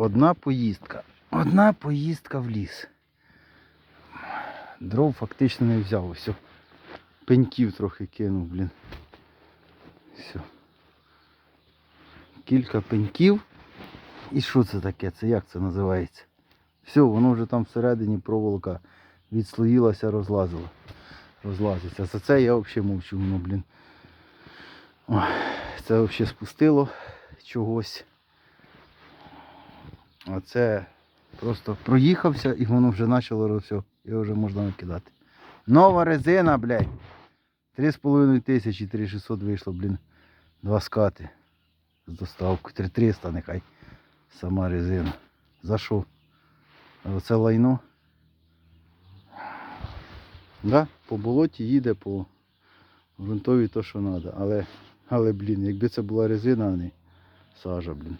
одна поїздка. Одна поїздка в ліс. Дров фактично не взяв. Все. Пеньків трохи кинув, блін. Все. Кілька пеньків. І що це таке? Це як це називається? Все, воно вже там всередині проволока відслоїлася, розлазила. Розлазиться. За це я взагалі мовчу, воно, блін. Ой, це взагалі спустило чогось. А це просто проїхався і воно вже почало все. Його вже можна викидати. Нова резина, блядь. 3,5 тисячі, 3600 вийшло, блін. Два скати. З доставкою. 3300 нехай. Сама резина. За що? Оце лайно. Да, по болоті їде по ґрунтові то, що треба. Але, але, блін, якби це була резина, а не сажа, блін.